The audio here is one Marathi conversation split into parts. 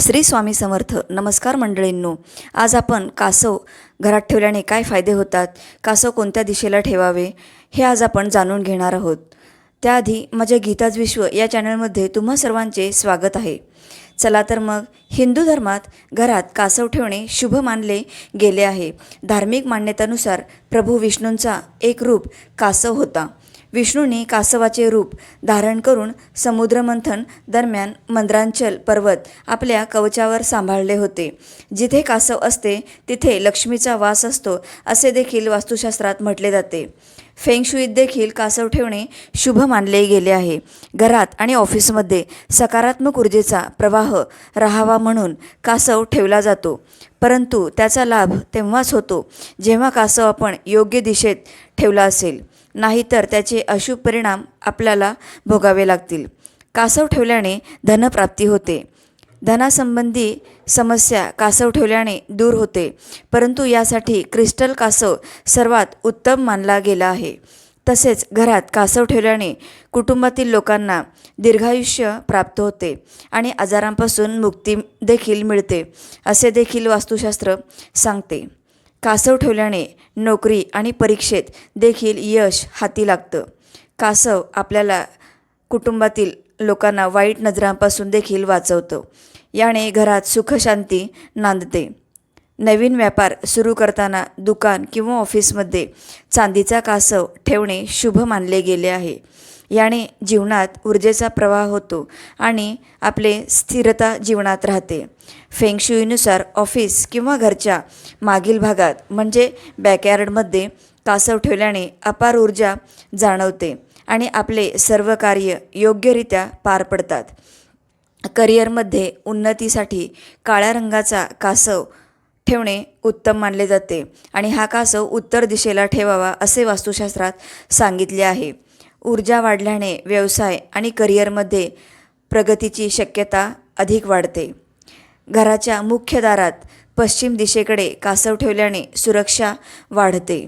श्री स्वामी समर्थ. नमस्कार मंडळींनो. आज आपण कासव घरात ठेवल्याने काय फायदे होतात? कासव कोणत्या दिशेला ठेवावे? हे आज आपण जाणून घेणार आहोत. त्याआधी माझ्या गीताज विश्व या चॅनलमध्ये तुम्हा सर्वांचे स्वागत आहे. चला तर मग हिंदू धर्मात घरात कासव ठेवणे शुभ मानले गेले आहे. धार्मिक मान्यतेनुसार प्रभू विष्णूंचा एक रूप कासव होता. विष्णूने कासवाचे रूप धारण करून समुद्रमंथन दरम्यान मंद्रांचल पर्वत आपल्या कवचावर सांभाळले होते. जिथे कासव असते तिथे लक्ष्मीचा वास असतो असे देखील वास्तुशास्त्रात म्हटले जाते. फेंगशुईत देखील कासव ठेवणे शुभ मानले गेले आहे. घरात आणि ऑफिसमध्ये सकारात्मक ऊर्जेचा प्रवाह राहावा म्हणून कासव ठेवला जातो. परंतु त्याचा लाभ तेव्हाच होतो जेव्हा कासव आपण योग्य दिशेत ठेवला असेल. नाहीतर त्याचे अशुभ परिणाम आपल्याला भोगावे लागतील. कासव ठेवल्याने धनप्राप्ती होते. धनासंबंधी समस्या कासव ठेवल्याने दूर होते. परंतु यासाठी क्रिस्टल कासव सर्वात उत्तम मानला गेला आहे. तसेच घरात कासव ठेवल्याने कुटुंबातील लोकांना दीर्घायुष्य प्राप्त होते आणि आजारांपासून मुक्ती देखील मिळते असे देखील वास्तुशास्त्र सांगते. कासव ठेवल्याने नोकरी आणि परीक्षेत देखील यश हाती लागतं. कासव आपल्याला कुटुंबातील लोकांना वाईट नजरांपासून देखील वाचवतं. याने घरात सुखशांती नांदते. नवीन व्यापार सुरू करताना दुकान किंवा ऑफिसमध्ये चांदीचा कासव ठेवणे शुभ मानले गेले आहे. याने जीवनात ऊर्जेचा प्रवाह होतो आणि आपले स्थिरता जीवनात राहते. फेंगशुईनुसार ऑफिस किंवा घरच्या मागील भागात म्हणजे बॅकयार्डमध्ये कासव ठेवल्याने अपार ऊर्जा जाणवते आणि आपले सर्व कार्य योग्यरित्या पार पडतात. करिअरमध्ये उन्नतीसाठी काळ्या रंगाचा कासव ठेवणे उत्तम मानले जाते आणि हा कासव उत्तर दिशेला ठेवावा असे वास्तुशास्त्रात सांगितले आहे. ऊर्जा वाढल्याने व्यवसाय आणि करिअरमध्ये प्रगतीची शक्यता अधिक वाढते. घराच्या मुख्य दारात पश्चिम दिशेकडे कासव ठेवल्याने सुरक्षा वाढते.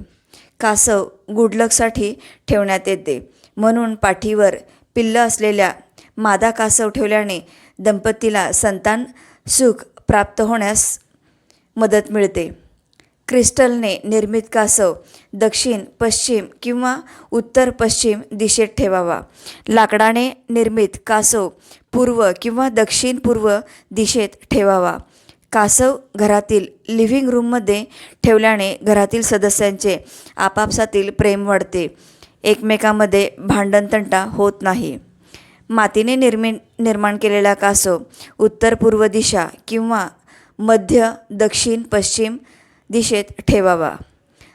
कासव गुडलकसाठी ठेवण्यात येते. म्हणून पाठीवर पिल्लं असलेल्या मादा कासव ठेवल्याने दंपतीला संतान सुख प्राप्त होण्यास मदत मिळते. क्रिस्टलने निर्मित कासव दक्षिण पश्चिम किंवा उत्तर पश्चिम दिशेत ठेवावा. लाकडाने निर्मित कासव पूर्व किंवा दक्षिण पूर्व दिशेत ठेवावा. कासव घरातील लिव्हिंग रूममध्ये ठेवल्याने घरातील सदस्यांचे आपापसातील प्रेम वाढते. एकमेकामध्ये भांडणतंटा होत नाही. मातीने निर्मि निर्माण केलेला कासव उत्तर पूर्व दिशा किंवा मध्य दक्षिण पश्चिम दिशेत ठेवावा.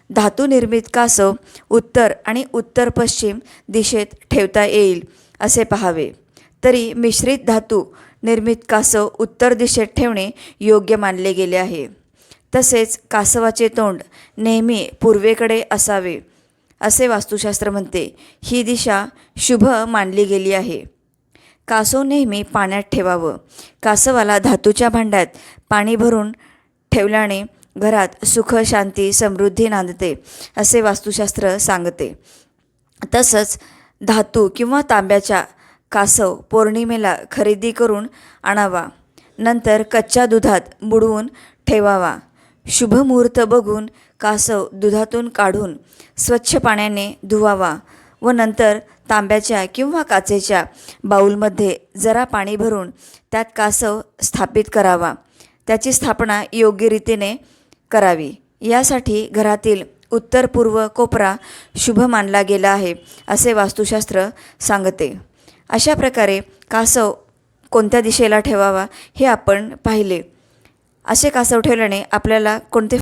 धातू निर्मित कासव उत्तर आणि उत्तर पश्चिम दिशेत ठेवता येईल असे पहावे. तरी मिश्रित धातू निर्मित कासव उत्तर दिशेत ठेवणे योग्य मानले गेले आहे. तसेच कासवाचे तोंड नेहमी पूर्वेकडे असावे असे वास्तुशास्त्र म्हणते. ही दिशा शुभ मानली गेली आहे. कासव नेहमी पाण्यात ठेवावं. कासवाला धातूच्या भांड्यात पाणी भरून ठेवल्याने घरात सुख शांती समृद्धी नांदते असे वास्तुशास्त्र सांगते. तसंच धातू किंवा तांब्याच्या कासव पौर्णिमेला खरेदी करून आणावा. नंतर कच्च्या दुधात बुडवून ठेवावा. शुभ मुहूर्त बघून कासव दुधातून काढून स्वच्छ पाण्याने धुवावा व नंतर तांब्याच्या किंवा काचेच्या बाऊलमध्ये जरा पाणी भरून त्यात कासव स्थापित करावा. त्याची स्थापना योग्य रीतीने करावी. यासाठी घरातील उत्तर पूर्व कोपरा शुभ मानला गेला आहे असे वास्तुशास्त्र सांगते. अशा प्रकारे कासव कोणत्या दिशेला ठेवावा हे आपण पाहिले. असे कासव ठेवल्याने आपल्याला कोणते